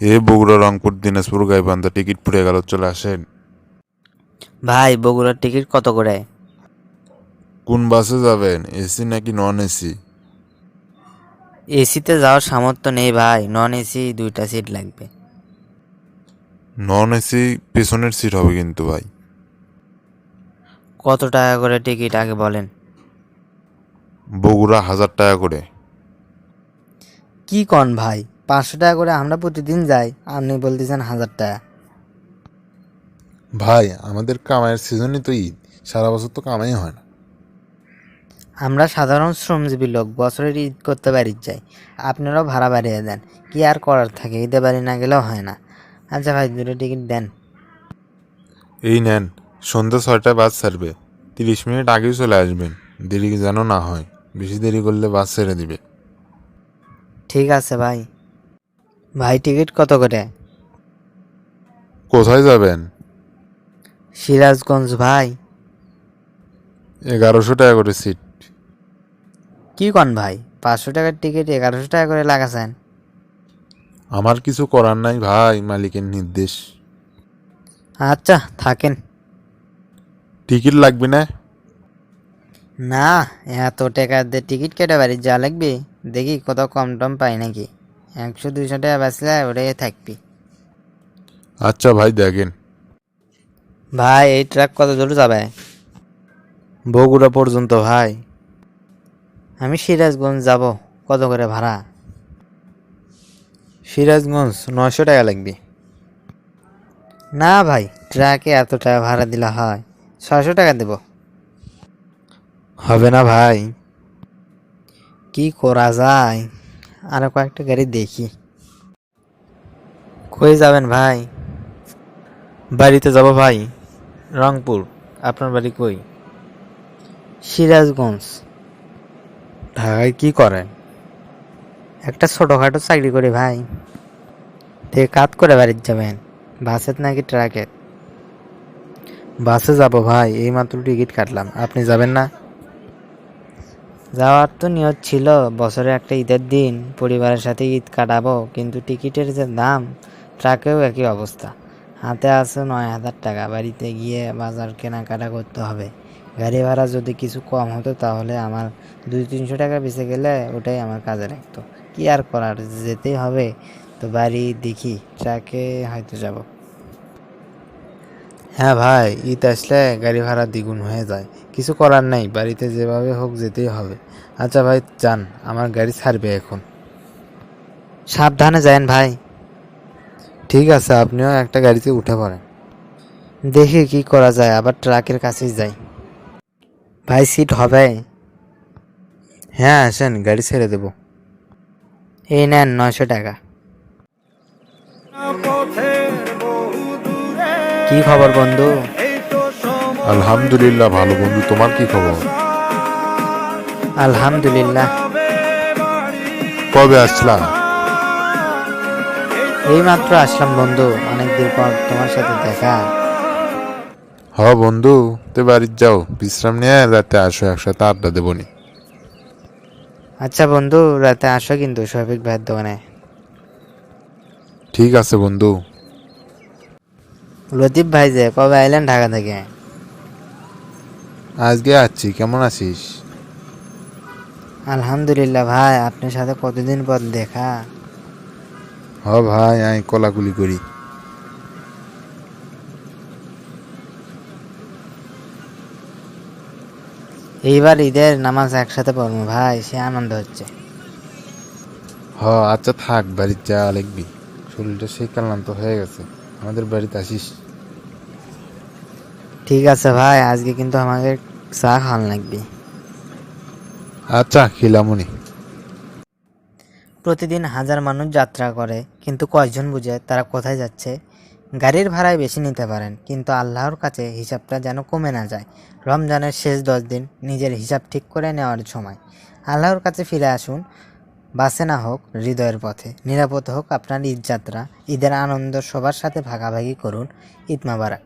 এ Bogura Rangpur Dinajpur Gaibandha ticket পুড়ে গেল চলে আসেন। ভাই বগুড়ার টিকিট কত করে? কোন বাসে যাবেন? এসি নাকি নন এসি এসিতে যাওয়ার সামর্থ্য নেই ভাই নন এসি দুইটা সিট লাগবে। নন এসি পেছনের সিট হবে কিন্তু ভাই। কত টাকা করে টিকিট আগে বলেন। বগুড়া হাজার টাকা করে। কি কন ভাই? পাঁচশো টাকা করে আমরা প্রতিদিন যাই আপনি বলতেছেন হাজার টাকা। ভাই আমাদের কামাইয়ের সিজনই তো ঈদ সারা বছর তো কামাই হয় না। আমরা সাধারণ শ্রমজীবী লোক বছরের ঈদ করতে বাড়ি যাই আপনারাও ভাড়া বাড়িয়ে দেন কি আর করার থাকে ঈদে বাড়ি না গেলেও হয় না। আচ্ছা ভাই দুটো টিকিট দেন। এই নেন সন্ধ্যা ছয়টায় বাস ছাড়বে তিরিশ মিনিট আগেই চলে আসবেন দেরি যেন না হয় বেশি দেরি করলে বাস ছেড়ে দিবে। ঠিক আছে ভাই। ভাই টিকিট কত করে? কোথায় যাবেন? সিরাজগঞ্জ ভাই। এগারোশো টাকা করে সিট। কি কন ভাই? পাঁচশো টাকার টিকিট এগারোশো টাকা করে লাগাছেন। আমার কিছু করার নাই ভাই মালিকের নির্দেশ। আচ্ছা থাকেন। টিকিট লাগবে না? না এত টাকা দিয়ে টিকিট কেটে বাড়ি যা লাগবে? দেখি কত কম টম পাই নাকি। একশো দুইশো টাকা বাঁচলে ওটাই থাকবি। আচ্ছা ভাই দেখেন। ভাই এই ট্রাক কত দূর যাবে? বগুড়া পর্যন্ত ভাই। আমি সিরাজগঞ্জ যাব। কত করে ভাড়া? সিরাজগঞ্জ নয়শো টাকা লাগবে। না ভাই ট্রাকে এত টাকা ভাড়া দিলে হয়। ছয়শো টাকা দেব। হবে না ভাই। কি করা যায়? আরও কয়েকটা গাড়ি দেখি। কই যাবেন ভাই? বাড়িতে যাব ভাই। রংপুর। আপনার বাড়ি কই? সিরাজগঞ্জ। ঢাকায় কি করেন? একটা ছোটোখাটো চাকরি করি ভাই। তে কাত করে বাড়িতে যাবেন। বাসের নাকি ট্রাকে? বাসে যাব ভাই এইমাত্র টিকিট কাটলাম। আপনি যাবেন না? যাওয়ার তো নিয়ত ছিল, বছরে একটা ঈদের দিন পরিবারের সাথে ঈদ কাটাবো, কিন্তু টিকিটের যে দাম, ট্রাকেও একই অবস্থা। হাতে আছে নয় হাজার টাকা, বাড়িতে গিয়ে বাজার কেনাকাটা করতে হবে। গাড়ি ভাড়া যদি কিছু কম হতো তাহলে আমার দুই তিনশো টাকা বেঁচে গেলে ওটাই আমার কাজে লাগতো। কি আর করার, যেতেই হবে। তো বাড়ি দেখি, ট্রাকে হয়তো যাব। হ্যাঁ ভাই ঈদ আসলে গাড়ি ভাড়া দ্বিগুণ হয়ে যায়। কিছু করার নেই বাড়িতে যেভাবে হোক যেতেই হবে। আচ্ছা ভাই যান আমার গাড়ি ছাড়বে এখন। সাবধানে যান ভাই। ঠিক আছে আপনিও একটা গাড়িতে উঠে পড়েন। দেখি কি করা যায় আবার ট্রাকের কাছেই যাই। ভাই সিট হবে? হ্যাঁ আসেন গাড়ি ছেড়ে দেব। এই নেন নয়শো টাকা। কি খবর বন্ধু? আলহামদুলিল্লাহ ভালো বন্ধু। তোমার কি খবর? আলহামদুলিল্লাহ। কবে আসলা? এই মাত্র আসলাম বন্ধু। অনেক অনেকদিন পর তোমার সাথে দেখা। হ বন্ধু। তে বাড়ির যাও। বিশ্রাম নিয়ে রাতে আসো একসাথে আড্ডা দেবনি আচ্ছা বন্ধু রাতে আসো কিন্তু শফিক ভাইয়ের দোকানে। ঠিক আছে বন্ধু। লতিফ ভাই যে কবে আইলেন ঢাকা থেকে? আজকে আসছি কেমন আছিস? আলহামদুলিল্লাহ ভাই আপনার সাথে কতদিন পর দেখা? হ ভাই আমি কলাকুলি করি। এইবার ঈদের নামাজ একসাথে পড়ব ভাই সে আনন্দ হচ্ছে। হ আচ্ছা থাক বাড়ির যা লিখবি। শরীরটা সেই ক্লান্ত হয়ে গেছে। আমাদের বাড়িতে আসিস। ঠিক আছে ভাই আজকে কিন্তু আমাকে চা খাওয়ান লাগবে। আচ্ছা খিলামুনি প্রতিদিন হাজার মানুষ যাত্রা করে কিন্তু কয়জন বুঝে তারা কোথায় যাচ্ছে? গাড়ির ভাড়ায় বেশি নিতে পারেন কিন্তু আল্লাহর কাছে হিসাবটা যেন কমে না যায়। রমজানের শেষ দশ দিন নিজের হিসাব ঠিক করে নেওয়ার সময়। আল্লাহর কাছে ফিরে আসুন বাসে না হোক, হৃদয়ের পথে। নিরাপদ হোক আপনার ঈদ যাত্রা ঈদের আনন্দ সবার সাথে ভাগাভাগি করুন। ঈদ মাবারাক।